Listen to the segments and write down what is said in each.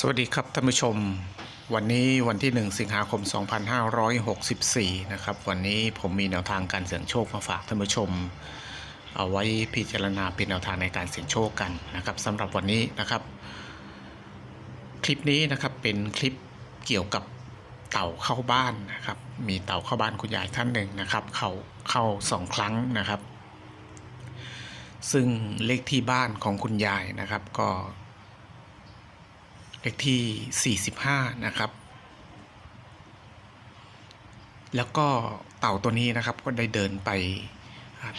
สวัสดีครับท่านผู้ชม วันนี้วันที่ 1 สิงหาคม 2564 นะครับ วันนี้ผมมีแนวทางการเสี่ยงโชคมาฝากท่านผู้ชม เอาไว้พิจารณาเป็นแนวทางในการเสี่ยงโชคกันนะครับสำหรับวันนี้นะครับ คลิปนี้นะครับเป็นคลิปเกี่ยวกับเต่าเข้าบ้านนะครับ มีเต่าเข้าบ้านคุณยายท่านหนึ่งนะครับ เขาเข้าสองครั้งนะครับ ซึ่งเลขที่บ้านของคุณยายนะครับก็ เลขที่ 45 นะครับ แล้วก็เต่าตัวนี้นะครับก็ได้เดินไป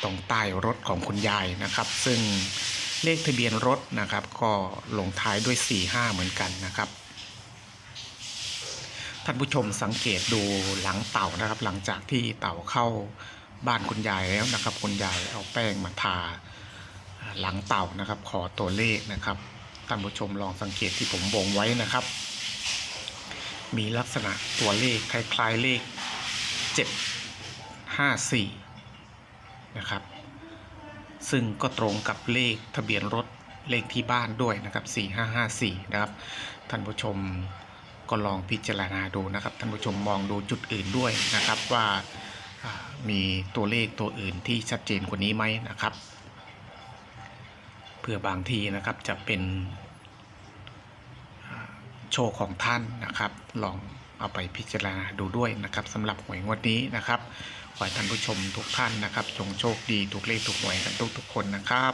ตรงใต้รถของคุณยายนะครับ ซึ่งเลขทะเบียนรถนะครับ ก็ลงท้ายด้วย 45 เหมือนกันนะครับท่านผู้ชมสังเกตดูหลังเต่านะครับ หลังจากที่เต่าเข้าบ้านคุณยายแล้วนะครับ คุณยายเอาแป้งมาทาหลังเต่านะครับ ขอตัวเลขนะครับ ท่านผู้ชมลองสังเกตที่ผมวงไว้นะครับ มีลักษณะตัวเลขคล้าย ๆเลข 754 นะครับ ซึ่งก็ตรงกับเลขทะเบียนรถเลขที่บ้านด้วยนะครับ 4554 นะครับ ท่านผู้ชมก็ลองพิจารณาดูนะครับ ท่านผู้ชมมองดูจุดอื่นด้วยนะครับว่าอ่ามีตัวเลขตัวอื่นที่ชัดเจนกว่านี้ไหมนะครับ เพื่อบางทีนะครับจะเป็นโชคของท่านนะครับ ลองเอาไปพิจารณาดูด้วยนะครับสำหรับหวยงวดนี้นะครับขอให้ท่านผู้ชมทุกท่านนะครับ จงโชคดีถูกเลขถูกหวยกันทุกๆคนนะครับ